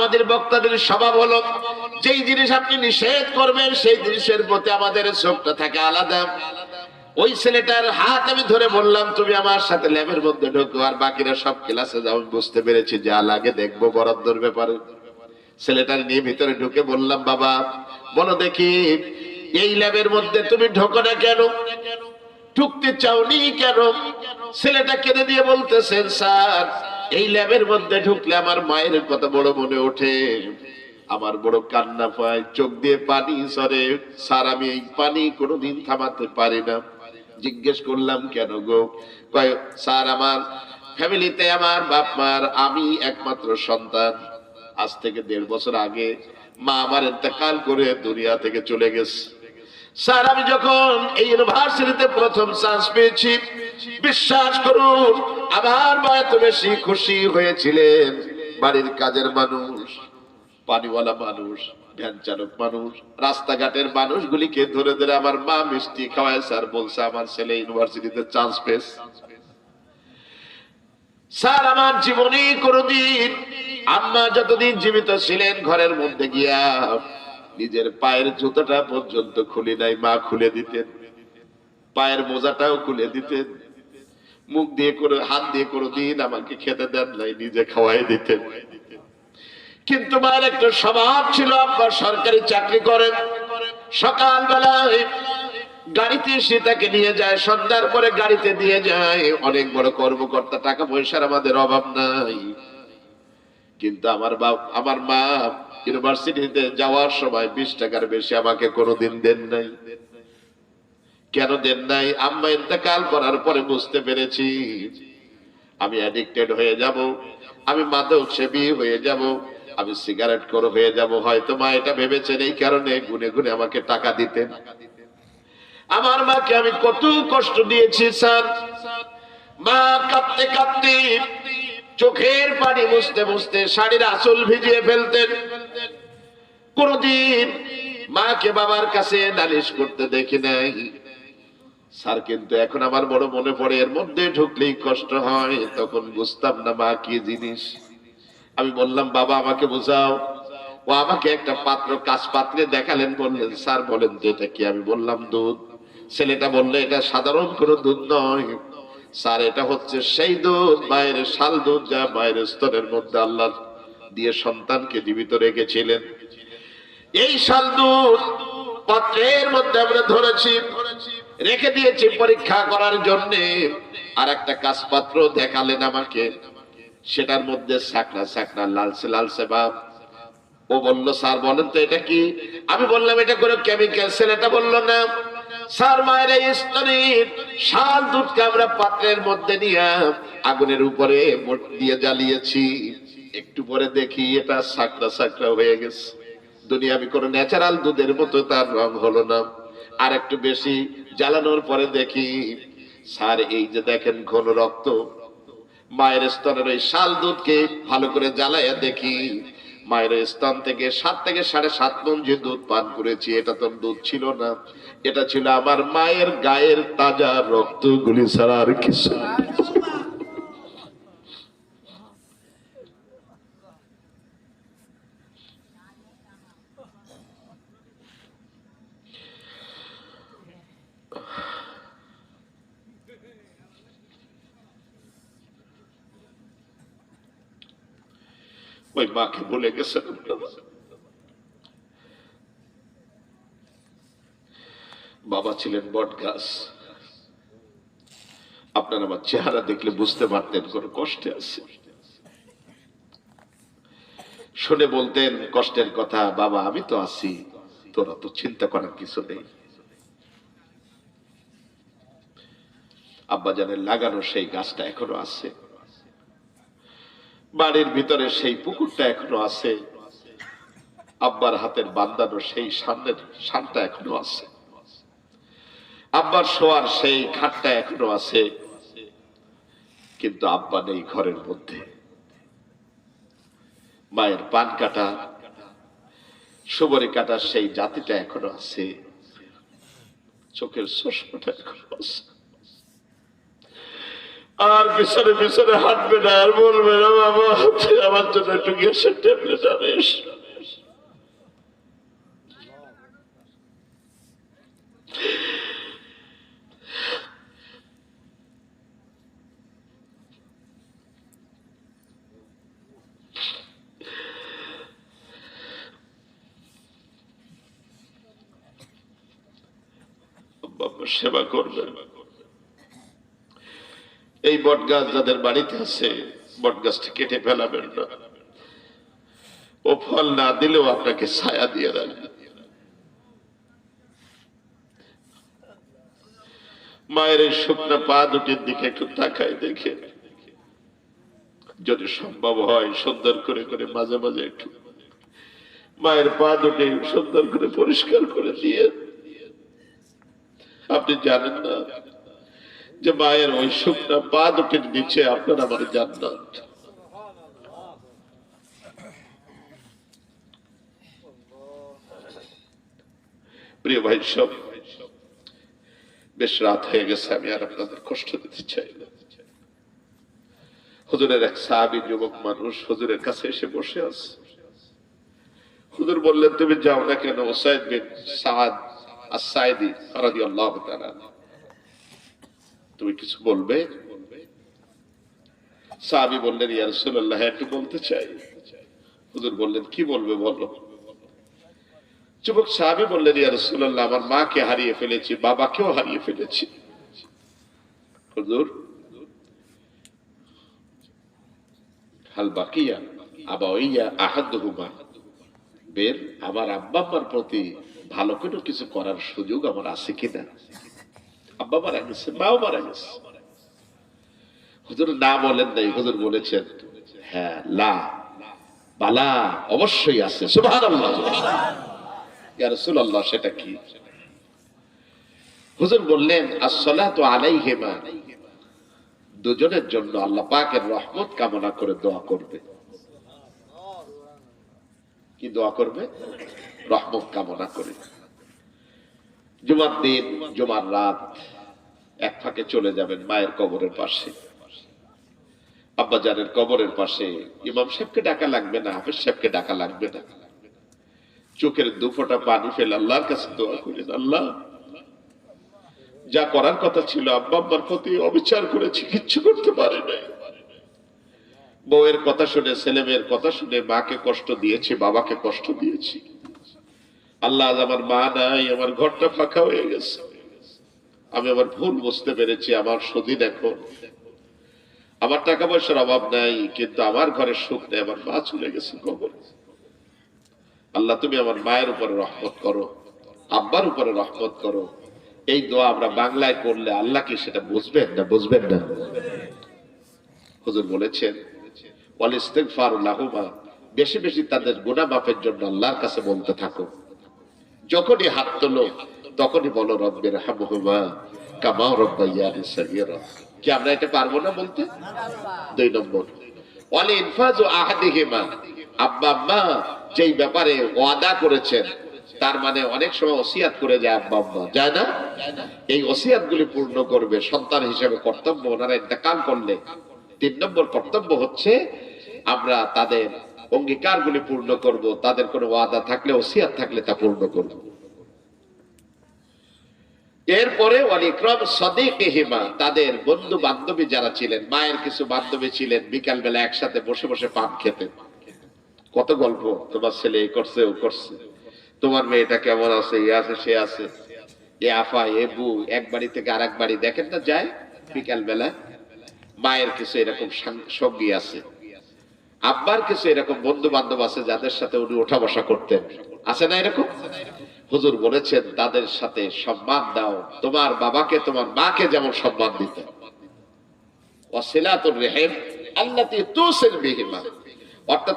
আমাদের বক্তাদের স্বভাব হলো, যেই জিনিস আপনি নিষেধ করবেন, সেই জিনিসের প্রতি আমাদের চোখটা থাকে আলাদা। ওই ছেলেটার হাত আমি ধরে বললাম, তুমি আমার সাথে ল্যাবের মধ্যে ঢোকো আর বাকিরা সব ক্লাসে যাও। বুঝতে পেরেছি যা লাগে দেখব বরাদ্দর ব্যাপারে। ছেলেটার নিয়ে ভিতরে ঢুকে বললাম, বাবা, বলো দেখি, এই ল্যাবের মধ্যে তুমি ঢোকো না কেন? ঢুকতে চাওনি কেন? ছেলেটা কেঁদে দিয়ে বলতেছেন, স্যার এই ল্যাবের মধ্যে ঢুকলে আমার মায়ের কথা বড় মনে ওঠে। আমার বড় কান্না পায়, চোখ দিয়ে পানি সরে স্যার, আমি এই পানি কোনোদিন থামাতে পারি না। জিজ্ঞেস করলাম, কেন গো? স্যার, আমার ফ্যামিলিতে আমার বাপ মার আমি একমাত্র সন্তান। আজ থেকে দেড় বছর আগে মা আমার ইন্তেকাল করে দুনিয়া থেকে চলে গেছে। স্যার, আমি যখন এই ইউনিভার্সিটিতে প্রথম চান্স পেয়েছি বিশ্বাস করুন, আমার মা বেশি খুশি হয়েছিলেন। বাড়ির কাজের মানুষ, পানিওয়ালা মানুষ স্যার আমার জীবনে আম্মা যতদিন জীবিত ছিলেন, ঘরের মধ্যে গিয়া নিজের পায়ের জুতোটা পর্যন্ত খুলে নাই, মা খুলে দিতেন। পায়ের মোজাটাও খুলে দিতেন। মুখ দিয়ে করে, হাত দিয়ে কোনো দিন, আমাকে খেতে দেন নাই, নিজে খাওয়াই দিতেন। কিন্তু মায়ের একটা স্বভাব ছিল, আব্বা সরকারি চাকরি করেন সকালবেলায় গাড়িতে এসে তাকে নিয়ে যায়, সন্ধ্যার পরে গাড়িতে দিয়ে যায়, অনেক বড় কর্মকর্তা, টাকা পয়সার আমাদের অভাব নাই। কিন্তু আমার বাপ, আমার মা, ইউনিভার্সিটিতে যাওয়ার সময় বিশ টাকার বেশি আমাকে কোনোদিন দেন নাই। কেন দেন নাই? আম্মা ইন্তেকাল করার পরে বুঝতে পেরেছি। আমি অ্যাডিক্টেড হয়ে যাব, আমি মাদক সেবী হয়ে যাব, আমি সিগারেট করে হয়ে যাব। হয়তো মা এটা ভেবেছেন এই কারণে গুনে গুনে আমাকে টাকা দিতেন। আমার মাকে আমি কত কষ্ট দিয়েছি, স্যার। মা কাঁদতে কাঁদতে চোখের পানি মুছতে মুছতে শাড়ির আসল ভিজিয়ে ফেলতেন। কোনদিন মাকে বাবার কাছে নালিশ করতে দেখি নাই। স্যার, কিন্তু এখন আমার বড় মনে পড়ে, এর মধ্যে ঢুকলেই কষ্ট হয়, তখন বুঝতাম না মা কি জিনিস। আমি বললাম, বাবা, আমাকে বোঝাও। ও আমাকে একটা পাত্র কাজ পাত্রে দেখালেন বললেন, স্যার, বলেন তো এটা কি? আমি বললাম, দুধ। ছেলেটা বললে, এটা সাধারণ কোনো দুধ নয়। স্যার, এটা হচ্ছে সেই দুধ, মায়ের শাল দুধ, যা বাইরের স্তরের মধ্যে আল্লাহ দিয়ে সন্তানকে জীবিত রেখেছিলেন। এই শাল দুধ পাত্রের মধ্যে আমরা ধরেছি। রেখে দিয়েছি পরীক্ষা করার জন্য। আর একটা কাজ পাত্র দেখালেন আমাকে। সেটার মধ্যে সাকনা সাকনা লালসে লালসে ভাব ও বলল, স্যার, বলেন তো এটা কি? আমি বললাম, এটা কোনো কেমিক্যাল ছেলেটা বলল না। স্যার, মায়ের শাল দুধকে আমরা পাত্রের মধ্যে নিয়ে আগুনের উপরে দিয়ে জ্বালিয়েছি। একটু পরে দেখি এটা সাকরা সাকরা হয়ে গেছে। কোনো ন্যাচারাল দুধের মতো তার রং হলো না। আর একটু বেশি জ্বালানোর পরে দেখি, স্যার, এই যে দেখেন ঘন রক্ত। মায়ের স্তনের ওই শাল দুধকে ভালো করে জ্বালাইয়া দেখি, মায়ের স্তন থেকে সাত থেকে সাড়ে সাত মন যে দুধ পান করেছি, এটা তো দুধ ছিল না। এটা ছিল আমার মায়ের গায়ের তাজা রক্তগুলি ছাড়া আর কিছু না। ওই মাকে বলে গেছেন। বাবা ছিলেন বট গাছ। আপনার আমার চেহারা দেখলে বুঝতে পারতেন কোন কষ্টে আছে। শুনে বলতেন, কষ্টের কথা, বাবা, আমি তো আছি, তোরা তো চিন্তা করার কিছু নেই। আব্বা জানের লাগানো সেই গাছটা এখনও আছে। বাড়ির ভিতরে সেই পুকুরটা এখনও আছে। আব্বার হাতের বান্দানো সেই সামনের শানটা এখনও আছে। আব্বার শোয়ার সেই খাটটা এখনও আছে। কিন্তু আব্বা নেই ঘরের মধ্যে। মায়ের পান কাটা, সুবরি কাটার সেই জাতিটা এখনও আছে। চোখের চশমাটা এখনও আছে। আর পিছনে পিছনে হাঁটবে না, আর বলবে, না বাবা, তুই আমার জন্য একটু গ্যাসের ট্যাবলেট আনিস। সেবা করবেন। এই বট গাছ যাদের বাড়িতে আছে বট গাছটা কেটে ফেলাবেন না। ও ফল না দিলেও আপনাকে ছায়া দিয়ে রাখবে। মায়ের এই শুকনো পা দুটির দিকে একটু তাকায় দেখে। যদি সম্ভব হয়, সুন্দর করে করে মাঝে মাঝে একটু মায়ের পা দুটি সুন্দর করে পরিষ্কার করে দিয়ে। আপনি জানেন না যে মায়ের ওই শুকনা পা দুটির নিচে আপনার আমার জান্নাত। প্রিয় ভাই সব, বেশ রাত হয়ে গেছে, আমি আর আপনাদের কষ্ট দিতে চাই হুজুরের এক সাহাবি যুবক মানুষ হুজুরের কাছে এসে বসে আছে। হুজুর বললেন, তুমি যাও না কেন? ওসাইদ বিন সাদ আসাইদি রাদিয়াল্লাহু তাআলা তুমি কিছু বলবে? সাহাবি বললেন, ইয়া রাসূলুল্লাহ একটু বলতে চাই। হুজুর বললেন, কি বলবে বলো? যুবক সাহাবি বললেন, ইয়া রাসূলুল্লাহ, আমার মাকে হারিয়ে ফেলেছি, বাবাকেও হারিয়ে ফেলেছি। হুজুর, হাল বাকিয়া আবাইয়া আহাদুহুমা। বের, আমার আব্বা আম্মার প্রতি ভালো করে কিছু করার সুযোগ আমার আছে কিনা? আব্বা মারা গেছে মাও মারা গেছে হুজুর না বলেন নাই, হুজুর বলেছেন হ্যাঁ লা, বালা অবশ্যই আছে, সুবহানাল্লাহ। ইয়া রাসূলুল্লাহ, সেটা কি? হুজুর বললেন, আসসালাতু আলাইহিমা। দুজনের জন্য আল্লাহ পাকের রহমত কামনা করে দোয়া করবে। কি দোয়া করবে? রহমত কামনা করে। জুমার দিন, জুমার রাত এক ফাঁকে চলে যাবেন মায়ের কবরের পাশে। আব্বা জানের কবরের পাশে। ইমাম সাহেবকে ডাকা লাগবে না, হাফেজ সাহেবকে ডাকা লাগবে না। চোখের দুফোটা পানি ফেলে আল্লাহর কাছে দোয়া করেন আল্লাহ, যা করার কথা ছিল আব্বা আব্বার প্রতি অবিচার করেছি, কিচ্ছু করতে পারে নাই। বউয়ের কথা শুনে, ছেলে মেয়ের কথা শুনে মাকে কষ্ট দিয়েছি, বাবাকে কষ্ট দিয়েছি। আল্লাহ আমার মা নাই, আমার ঘরটা ফাঁকা হয়ে গেছে। আমি আমার ভুল বুঝতে পেরেছি, আমার সদিন এখন আমার টাকা পয়সার অভাব নাই, কিন্তু আমার ঘরে সুখ নেই, আমার মা চলে গেছে কবর। আল্লাহ, তুমি আমার মায়ের উপরে রহমত করো, আব্বার উপরে রহমত করো। এই দোয়া আমরা বাংলায় করলে আল্লাহ কি সেটা বুঝবেন না বুঝবেন না? হুজুর বলেছেন, ওয়াল ইস্তিগফারু লাহুমা বেশি বেশি তাদের গুনাহ মাফের জন্য আল্লাহর কাছে বলতে থাকো। যখনই হাত তোলো তখনই বলো, রব্বের হামহুমা কামা রব্বাইয়ানি সাগীরা। কি আমরা এটা পারব না বলতে? দুই নম্বর, ওয়াল ইনফাজু আহাদিহিমা। আব্বা, আম্মা যেই ব্যাপারে ওয়াদা করেছেন, তার মানে অনেক সময় ওসিয়াত করে যায় আব্বা, আম্মা। যায় না? এই ওসিয়াত গুলি পূর্ণ করবে সন্তান হিসেবে কর্তব্য ওনারা ইন্তেকাল করলে। তিন নম্বর কর্তব্য হচ্ছে, আমরা তাদের অঙ্গীকার গুলি পূর্ণ করব, তাদের কোনো ওয়াদা থাকলে, ওসিয়াত থাকলে তা পূর্ণ করব। এরপরে অলিক্রম তাদের বন্ধু বান্ধবী যারা ছিলেন, মায়ের কিছু বান্ধবী ছিলেন বিকাল বেলা একসাথে বসে বসে পান খেতেন। কত গল্প, তোমার ছেলে এই করছে, ও করছে। তোমার মেয়েটা কেমন আছে, এ আছে, সে আছে। এ আফা, এ বু এক বাড়ি থেকে আর বাড়ি, দেখেন না যায় বিকাল বেলা মায়ের কিছু এরকম সঙ্গী আছে। আব্বার কিছু এরকম বন্ধু বান্ধব আছে, যাদের সাথে উনি ওঠা বসা করতেন। আছে না এরকম? হুজুর বলেছেন, তাদের সাথে সম্মান দাও। তোমার বাবাকে তোমার মাকে যেমন সম্মান দিতে।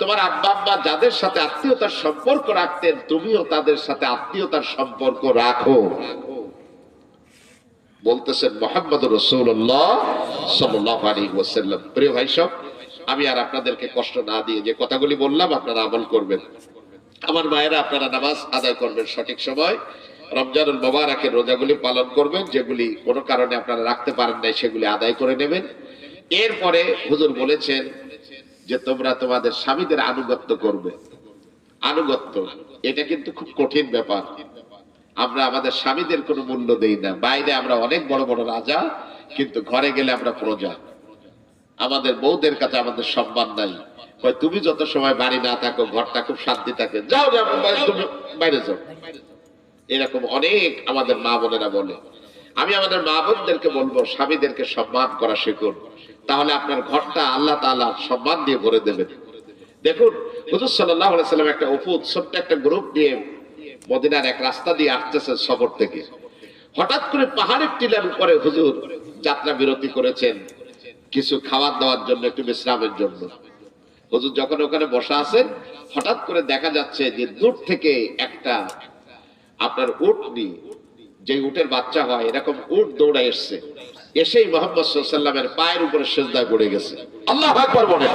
তোমার আব্বা আব্বা যাদের সাথে আত্মীয়তার সম্পর্ক রাখতেন, তুমিও তাদের সাথে আত্মীয়তার সম্পর্ক রাখো। বলতেছেন মোহাম্মদ রসুল্লাহ প্রিয় ভাই আমি আর আপনাদেরকে কষ্ট না দিয়ে যে কথাগুলি বললাম, আপনারা আমল করবেন। আমার মায়েরা আপনারা নামাজ আদায় করবেন সঠিক সময়। রমজানুল মোবারকের রোজাগুলি পালন করবেন, যেগুলি কোনো কারণে আপনারা রাখতে পারেন নাই, সেগুলি আদায় করে নেবেন। এরপরে হুজুর বলেছেন যে তোমরা তোমাদের স্বামীদের আনুগত্য করবে। আনুগত্য, এটা কিন্তু খুব কঠিন ব্যাপার। আমরা আমাদের স্বামীদের কোনো মূল্য দেই না। বাইরে আমরা অনেক বড় বড় রাজা, কিন্তু ঘরে গেলে আমরা প্রজা। আমাদের বউদের কাছে আমাদের সম্মান নাই। তুমি যত সময় বাড়ি না থাকো, ঘরটা খুব শান্তি থাকে। যাও যাও তুমি বাইরে যাও। এরকম অনেক আমাদের মা বোনেরা বলে। আমি আমাদের মা বোনদেরকে বলব, স্বামীদেরকে সম্মান করা শিখুন। তাহলে আপনার ঘরটা আল্লাহ তাআলা সম্মান দিয়ে ভরে দেবেন। দেখুন, হুজুর সাল্লাহ সাল্লাম একটা অপুত ছোট্ট একটা গ্রুপ নিয়ে মদিনার এক রাস্তা দিয়ে আসতেছেন সফর থেকে। হঠাৎ করে পাহাড়ের টিলার উপরে হুজুর যাত্রা বিরতি করেছেন। কিছু খাবার দাওয়ার জন্য, একটু বিশ্রামের জন্য। হুজুর যখন ওখানে বসা আছে, হঠাৎ করে দেখা যাচ্ছে যে দূর থেকে একটা আপনার উট নি যে উটের বাচ্চা হয়, এরকম উট দৌড়া এসছে। এসেই মোহাম্মদ সাল্লামের পায়ের উপরে সেজদায় পড়ে গেছে। আল্লাহ আকবার বলে